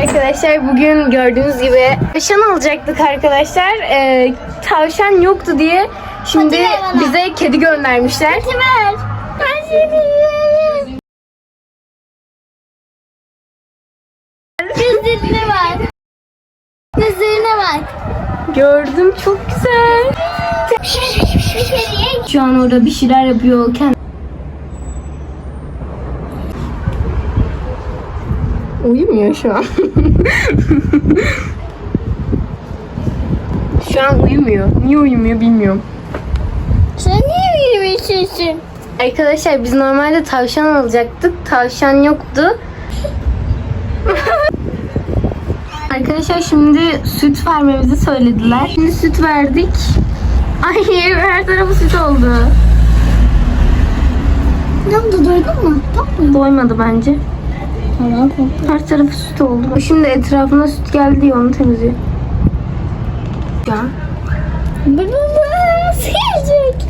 Arkadaşlar bugün gördüğünüz gibi tavşan alacaktık arkadaşlar. Ee, tavşan yoktu diye şimdi bize kedi göndermişler. Ver. Ben seni. Gözlerine bak. Gözlerine bak. Gördüm çok güzel. Şu an orada bir şeyler yapıyor. Kend- Uyumuyor şu an. şu an uyumuyor. Niye uyumuyor bilmiyorum. Sen niye yürümüşsün? Arkadaşlar biz normalde tavşan alacaktık. Tavşan yoktu. Arkadaşlar şimdi süt vermemizi söylediler. Şimdi süt verdik. Ay her tarafı süt oldu. Ne oldu? Top mu? Doymadı bence. Tamam. Her tarafı süt oldu. Şimdi etrafına süt geldi diye onu temizliyor. Ya. Gelecek?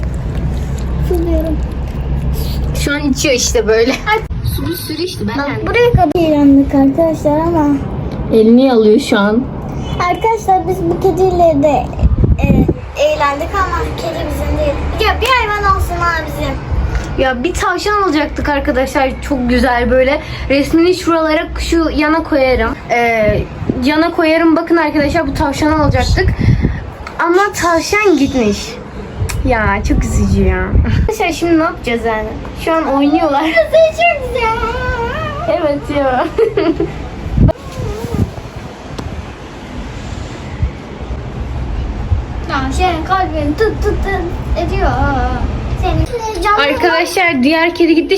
Suluyorum. Şu an içiyor işte böyle. Sürü sürü işte ben Buraya kadar eğlendik arkadaşlar ama Elini alıyor şu an. Arkadaşlar biz bu kediyle de e, eğlendik ama kedi bizim değil. Ya bir hayvan olsun bizim. Ya bir tavşan alacaktık arkadaşlar. Çok güzel böyle. Resmini şuralara şu yana koyarım. Ee, yana koyarım. Bakın arkadaşlar bu tavşanı alacaktık. Ama tavşan gitmiş. Ya çok üzücü ya. Arkadaşlar şimdi ne yapacağız yani? Şu an oynuyorlar. Kızı çok güzel. evet ya. Tamam senin kalbin tut tut tut ediyor. Canlı arkadaşlar diğer kedi gitti.